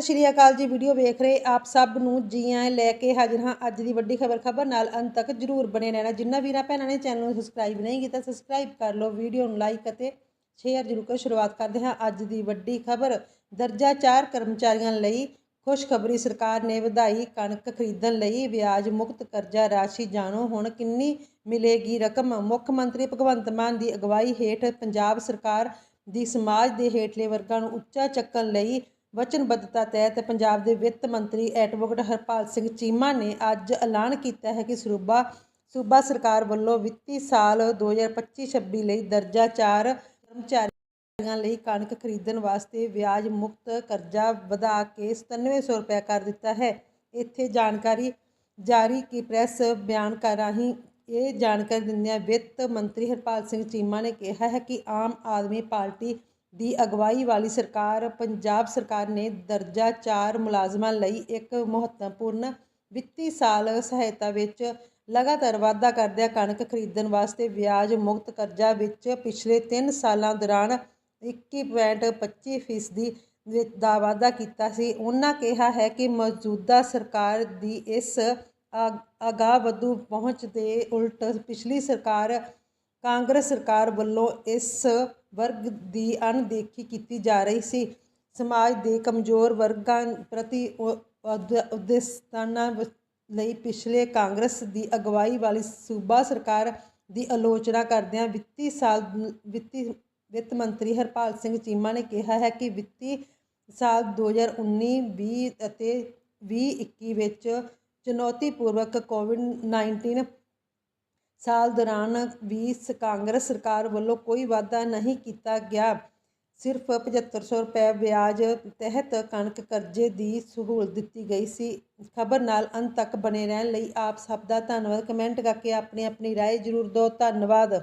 ਸਤਿ ਸ਼੍ਰੀ ਅਕਾਲ ਜੀ, ਵੀਡੀਓ ਵੇਖ ਰਹੇ ਆਪ ਸਭ ਨੂੰ ਜੀ ਆਇਆਂ ਲੈ ਕੇ ਹਾਜ਼ਰ ਹਾਂ ਅੱਜ ਦੀ ਵੱਡੀ ਖਬਰ ਖਬਰ, ਨਾਲ ਅੰਤ ਤੱਕ ਜਰੂਰ ਬਣੇ ਰਹਿਣਾ। ਜਿੰਨਾ ਵੀਰਾਂ ਭੈਣਾਂ ਨੇ ਚੈਨਲ ਨੂੰ ਸਬਸਕ੍ਰਾਈਬ ਨਹੀਂ ਕੀਤਾ ਸਬਸਕ੍ਰਾਈਬ ਕਰ ਲਓ, ਵੀਡੀਓ ਨੂੰ ਲਾਈਕ ਅਤੇ ਸ਼ੇਅਰ ਜ਼ਰੂਰ ਕਰੋ। ਸ਼ੁਰੂਆਤ ਕਰਦੇ ਹਾਂ ਅੱਜ ਦੀ ਵੱਡੀ ਖਬਰ। ਦਰਜਾ 4 ਕਰਮਚਾਰੀਆਂ ਲਈ ਖੁਸ਼ਖਬਰੀ ਸਰਕਾਰ ਨੇ ਵਧਾਈ ਕਣਕ ਖਰੀਦਣ ਲਈ ਵਿਆਜ ਮੁਕਤ ਕਰਜ਼ਾ ਰਾਸ਼ੀ ਜਾਣੋ। ਹੁਣ ਕਿੰਨੀ ਮਿਲੇਗੀ ਰਕਮ? ਮੁੱਖ ਮੰਤਰੀ ਭਗਵੰਤ ਮਾਨ ਦੀ ਅਗਵਾਈ ਹੇਠ ਪੰਜਾਬ ਸਰਕਾਰ ਦੀ ਸਮਾਜ ਦੇ ਹੇਠਲੇ ਵਰਗਾਂ ਨੂੰ ਉੱਚਾ ਚੱਕਣ ਲਈ ਵਚਨਬੱਧਤਾ ਤਹਿਤ ਪੰਜਾਬ ਦੇ ਵਿੱਤ ਮੰਤਰੀ ਐਡਵੋਕੇਟ ਹਰਪਾਲ ਸਿੰਘ ਚੀਮਾ ਨੇ ਅੱਜ ਐਲਾਨ ਕੀਤਾ ਹੈ ਕਿ ਸਰੂਬਾ ਸੂਬਾ ਸਰਕਾਰ ਵੱਲੋਂ ਵਿੱਤੀ ਸਾਲ 2025-26 ਲਈ ਦਰਜਾ 4 ਕਰਮਚਾਰੀਆਂ ਲਈ ਕਣਕ ਖਰੀਦਣ ਵਾਸਤੇ ਵਿਆਜ ਮੁਕਤ ਕਰਜ਼ਾ ਵਧਾ ਕੇ 9700 ਰੁਪਏ ਕਰ ਦਿੱਤਾ ਹੈ। ਇੱਥੇ ਜਾਣਕਾਰੀ ਜਾਰੀ ਕੀ ਪ੍ਰੈਸ ਬਿਆਨ ਕਰ ਰਾਹੀਂ ਇਹ ਜਾਣਕਾਰੀ ਦਿੰਦਿਆਂ ਵਿੱਤ ਮੰਤਰੀ ਹਰਪਾਲ ਸਿੰਘ ਚੀਮਾ ਨੇ ਕਿਹਾ ਹੈ ਕਿ ਆਮ ਆਦਮੀ ਪਾਰਟੀ ਦੀ ਅਗਵਾਈ ਵਾਲੀ ਸਰਕਾਰ, ਪੰਜਾਬ ਸਰਕਾਰ ਨੇ ਦਰਜਾ 4 ਮੁਲਾਜ਼ਮਾਂ ਲਈ ਇੱਕ ਮਹੱਤਵਪੂਰਨ ਵਿੱਤੀ ਸਾਲ ਸਹਾਇਤਾ ਵਿੱਚ ਲਗਾਤਾਰ ਵਾਧਾ ਕਰਦਿਆਂ ਕਣਕ ਖਰੀਦਣ ਵਾਸਤੇ ਵਿਆਜ ਮੁਕਤ ਕਰਜ਼ਾ ਵਿੱਚ ਪਿਛਲੇ 3 ਸਾਲਾਂ ਦੌਰਾਨ 21.25 ਫੀਸਦੀ ਵਿੱਚ ਦਾ ਵਾਧਾ ਕੀਤਾ ਸੀ। ਉਹਨਾਂ ਕਿਹਾ ਹੈ ਕਿ ਮੌਜੂਦਾ ਸਰਕਾਰ ਦੀ ਇਸ ਆਗਾਹ ਵਧੂ ਪਹੁੰਚ ਦੇ ਉਲਟ ਪਿਛਲੀ ਸਰਕਾਰ ਕਾਂਗਰਸ ਸਰਕਾਰ ਵੱਲੋਂ ਇਸ ਵਰਗ ਦੀ ਅਣਦੇਖੀ ਕੀਤੀ ਜਾ ਰਹੀ ਸੀ। ਸਮਾਜ ਦੇ ਕਮਜ਼ੋਰ ਵਰਗਾਂ ਪ੍ਰਤੀ ਉਦੇਸ਼ਾਨਾ ਲਈ ਪਿਛਲੇ ਕਾਂਗਰਸ ਦੀ ਅਗਵਾਈ ਵਾਲੀ ਸੂਬਾ ਸਰਕਾਰ ਦੀ ਆਲੋਚਨਾ ਕਰਦਿਆਂ ਵਿੱਤੀ ਸਾਲ ਵਿੱਤੀ ਵਿੱਤ ਮੰਤਰੀ ਹਰਪਾਲ ਸਿੰਘ ਚੀਮਾ ਨੇ ਕਿਹਾ ਹੈ ਕਿ ਵਿੱਤੀ ਸਾਲ 2019-20 ਅਤੇ 2021 ਵਿੱਚ ਚੁਣੌਤੀਪੂਰਵਕ ਕੋਵਿਡ-19 ਸਾਲ ਦੌਰਾਨ ਵੀ ਕਾਂਗਰਸ ਸਰਕਾਰ ਵੱਲੋਂ ਕੋਈ ਵਾਅਦਾ ਨਹੀਂ ਕੀਤਾ ਗਿਆ ਸਿਰਫ 7500 ਰੁਪਏ ਵਿਆਜ ਤਹਿਤ ਕਣਕ ਕਰਜ਼ੇ ਦੀ ਸਹੂਲਤ ਦਿੱਤੀ ਗਈ ਸੀ ਖਬਰ ਨਾਲ ਅੰਤ ਤੱਕ ਬਣੇ ਰਹਿਣ ਲਈ ਆਪ ਸਭ ਦਾ ਧੰਨਵਾਦ ਕਮੈਂਟ ਕਰਕੇ ਆਪਣੀ ਆਪਣੀ رائے ਜ਼ਰੂਰ ਦਿਓ ਧੰਨਵਾਦ